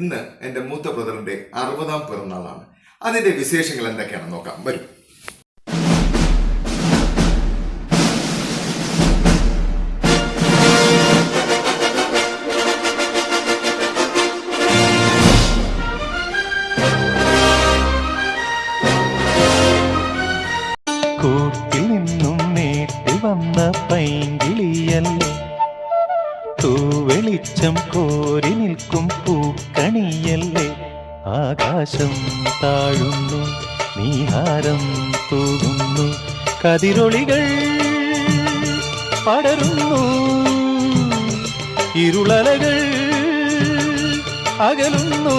ഇന്ന് എന്റെ മൂത്ത ബ്രദറിന്റെ അറുപതാം പിറന്നാളാണ്. അതിന്റെ വിശേഷങ്ങൾ എന്തൊക്കെയാണെന്ന് നോക്കാം. വരും. കൂട്ടിൽ നിന്നും നേട്ടി വന്ന പൈങ്കിളിയല്ലേ? തൂവെളിച്ചം കോരി നിൽക്കും പൂക്കണിയല്ലേ? ആകാശം താഴുന്നു നീഹാരം തൂകുന്നു കതിരൊളികൾ പടരുന്നു ഇരുളലകൾ അകലുന്നു.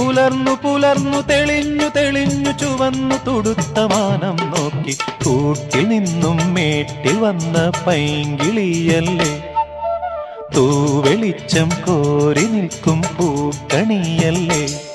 പുലർന്നു പുലർന്നു തെളിഞ്ഞു തെളിഞ്ഞു ചുവന്നു തുടുത്ത മാനം നോക്കി കൂട്ടിൽ നിന്നും മേട്ടിൽ വന്ന പൈങ്കിളിയല്ലേ? തൂവെളിച്ചം കോരി നിൽക്കും പൂക്കണിയല്ലേ?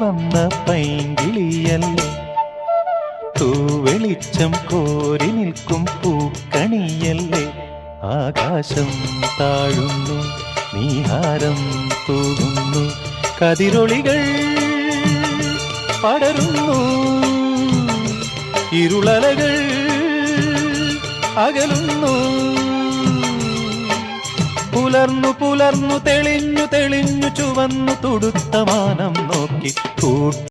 വന്ന പൈങ്കിളിയല്ലേ? തൂവെളിച്ചം കോരി നിൽക്കും പൂക്കണിയല്ലേ? ആകാശം താഴുന്നു നീഹാരം തൂകുന്നു കതിരൊളികൾ പടരുന്നു ഇരുളലകൾ അകലുന്നു. പുലർന്നു പുലർന്നു തെളിഞ്ഞു തെളിഞ്ഞു ചുവന്നു തുടുത്ത മാനം നോക്കി